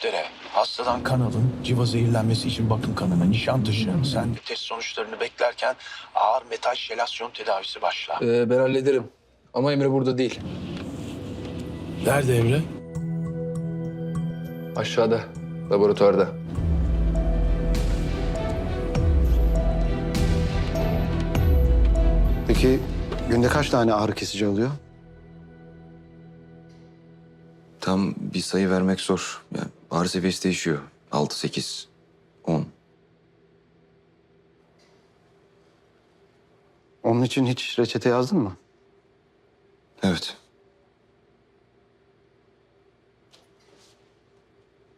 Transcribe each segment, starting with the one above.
ekipleri. Hastadan kan alın. Civa zehirlenmesi için bakın kanına. Nişantaşı. Sen de test sonuçlarını beklerken ağır metal şelasyon tedavisi başla. Ee, ben hallederim. Ama Emre burada değil. Nerede Emre? Aşağıda, laboratuvarda. Peki günde kaç tane ağrı kesici alıyor? Tam bir sayı vermek zor. Yani ağrı seviyesi değişiyor. 6, 8, 10. Onun için hiç reçete yazdın mı? Evet.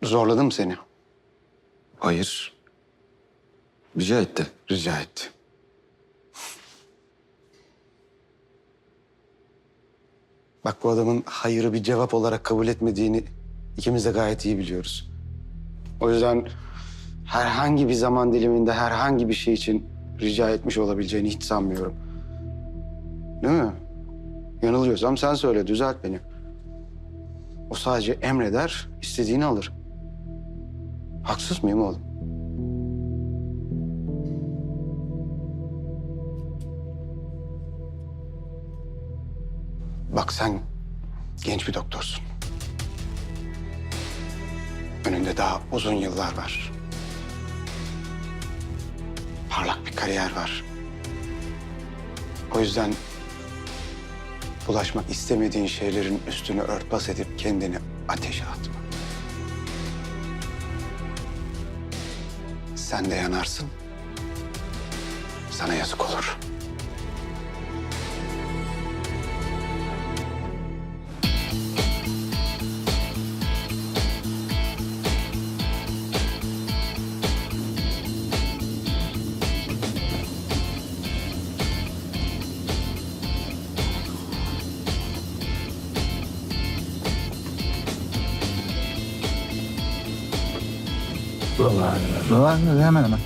Zorladım seni? Hayır. Rica etti. Rica etti. Bak bu adamın hayırı bir cevap olarak kabul etmediğini ikimiz de gayet iyi biliyoruz. O yüzden herhangi bir zaman diliminde herhangi bir şey için rica etmiş olabileceğini hiç sanmıyorum. Değil mi? Yanılıyorsam sen söyle, düzelt beni. O sadece emreder, istediğini alır. Haksız mıyım oğlum? Bak sen genç bir doktorsun. Önünde daha uzun yıllar var. Parlak bir kariyer var. O yüzden bulaşmak istemediğin şeylerin üstünü örtbas edip kendini ateşe atma. Sen de yanarsın. Sana yazık olur. Buralarda. Hemen hemen.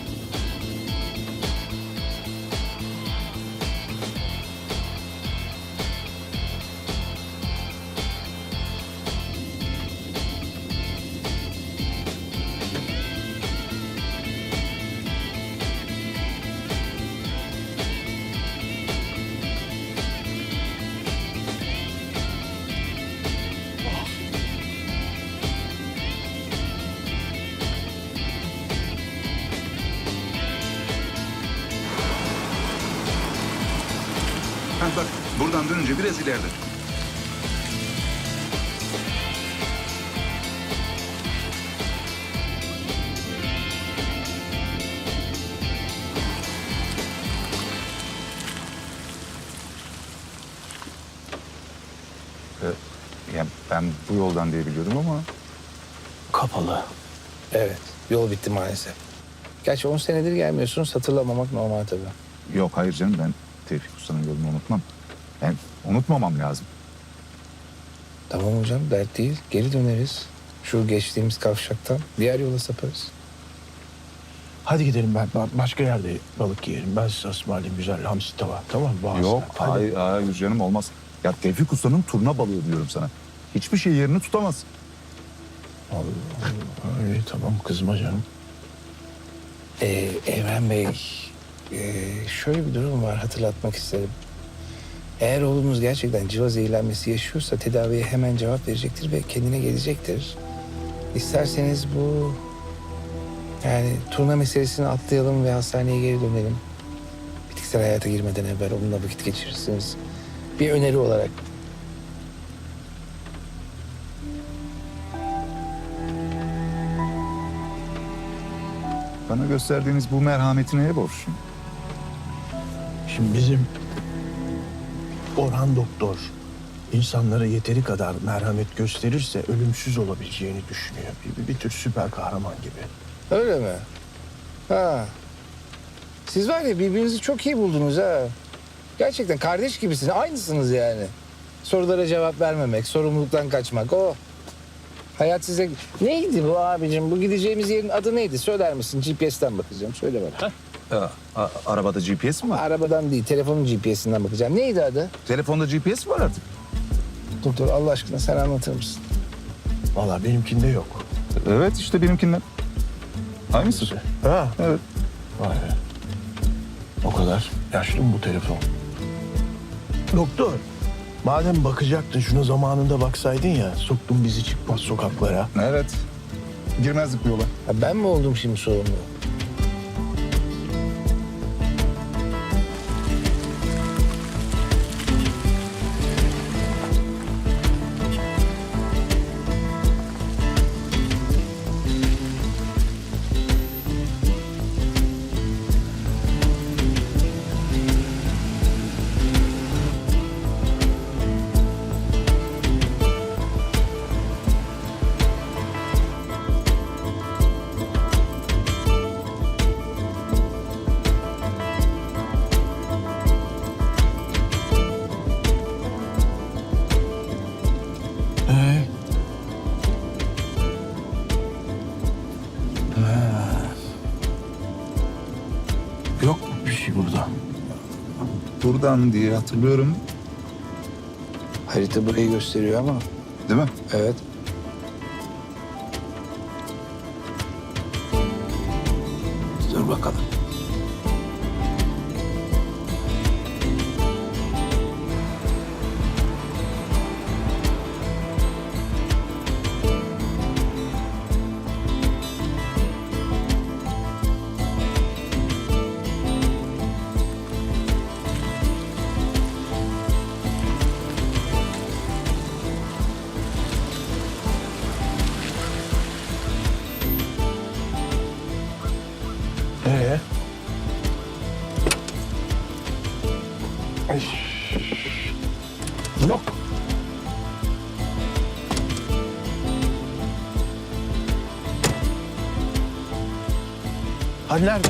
Buradan dönünce biraz ileride. Yani ben bu yoldan diye biliyordum ama Kapalı. Evet, yol bitti maalesef. Gerçi 10 senedir gelmiyorsunuz, hatırlamamak normal tabii. yok hayır canım ben Tevfik Usta'nın yolunu unutmam. Ben unutmamam lazım. Tamam hocam, dert değil. Geri döneriz. Şu geçtiğimiz kavşaktan diğer yola saparız. Hadi gidelim ben. ba- Başka yerde balık yiyelim. Ben size ısmarlayayım güzel hamsi tava. Tamam mı? Yok Hadi. hayır, hayır canım olmaz. Ya Tevfik Usta'nın turna balığı diyorum sana. Hiçbir şey yerini tutamaz. Allah Allah. İyi, tamam kızma canım. Ee, Evren Bey, ee, şöyle bir durum var hatırlatmak isterim. Eğer oğlumuz gerçekten civa zehirlenmesi yaşıyorsa tedaviye hemen cevap verecektir ve kendine gelecektir. İsterseniz bu yani turna meselesini atlayalım ve hastaneye geri dönelim. Bitkisel hayata girmeden evvel onunla vakit geçirirsiniz. Bir öneri olarak. Bana gösterdiğiniz bu merhameti neye borçluyum? Şimdi bizim Orhan Doktor insanlara yeteri kadar merhamet gösterirse ölümsüz olabileceğini düşünüyor. Bir, bir, bir tür süper kahraman gibi. Öyle mi? Ha. Siz var ya birbirinizi çok iyi buldunuz ha. Gerçekten kardeş gibisiniz. Aynısınız yani. Sorulara cevap vermemek, sorumluluktan kaçmak o. Hayat size... Neydi bu abicim? Bu gideceğimiz yerin adı neydi? Söyler misin? GPS'ten bakacağım. Söyle bana. Ya, a- arabada GPS mi var? Arabadan değil, telefonun GPS'inden bakacağım. Neydi adı? Telefonda GPS mi var artık? Doktor Allah aşkına sen anlatır mısın? Vallahi benimkinde yok. Evet işte benimkinden. Aynısı. Ha. Evet. Vay be. O kadar yaşlı mı bu telefon? Doktor, madem bakacaktın şuna zamanında baksaydın ya, soktun bizi çıkmaz sokaklara. Evet. Girmezdik bu yola. Ha, ben mi oldum şimdi sorumlu? Burada? Buradan diye hatırlıyorum. Harita burayı gösteriyor ama. Değil mi? Evet. Dur bakalım. Yok. Ha nerede?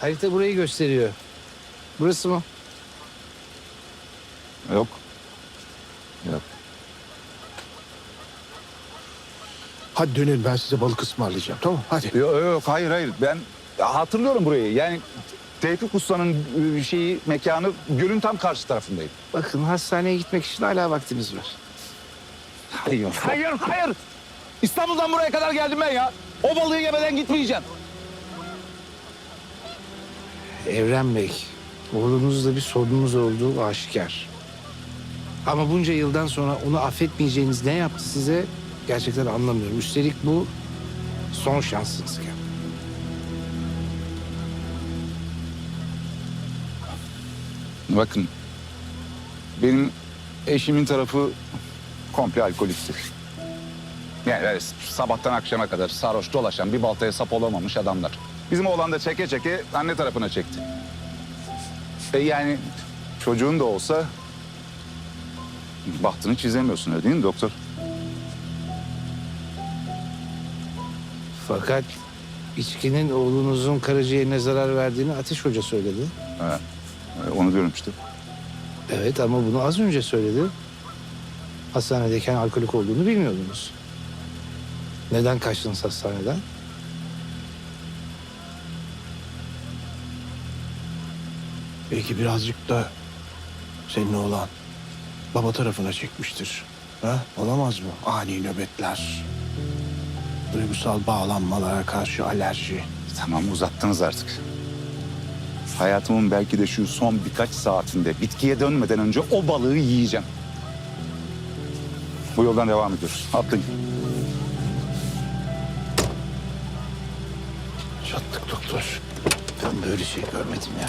Harita burayı gösteriyor. Burası mı? Yok. Hadi dönelim ben size balık ısmarlayacağım tamam hadi. Yok yok yok, hayır hayır ben hatırlıyorum burayı. Yani Tevfik Usta'nın e, şeyi mekanı gölün tam karşı tarafındaydı. Bakın hastaneye gitmek için hala vaktimiz var. Hayır. Hayır hayır. İstanbul'dan buraya kadar geldim ben ya. O balığı yemeden gitmeyeceğim. Evren Bey, oğlunuzla bir sorunumuz olduğu aşikar. Ama bunca yıldan sonra onu affetmeyeceğiniz ne yaptı size gerçekten anlamıyorum. Üstelik bu son şansınız. Bakın benim eşimin tarafı komple alkolikti. Yani böyle sabahtan akşama kadar sarhoş dolaşan bir baltaya sap olamamış adamlar. Bizim oğlan da çeke çeke anne tarafına çekti. E yani çocuğun da olsa bahtını çizemiyorsun öyle değil mi doktor? Fakat içkinin oğlunuzun karaciğerine zarar verdiğini Ateş Hoca söyledi. E, onu diyorum işte. Evet ama bunu az önce söyledi. Hastanedeyken alkolik olduğunu bilmiyordunuz. Neden kaçtınız hastaneden? Belki birazcık da senin oğlan baba tarafına çekmiştir. Ha? Olamaz mı? Ani nöbetler. Duygusal bağlanmalara karşı alerji. Tamam uzattınız artık. Hayatımın belki de şu son birkaç saatinde bitkiye dönmeden önce o balığı yiyeceğim. Bu yoldan devam ediyoruz. Atlayın. Çattık doktor. Ben böyle şey görmedim ya.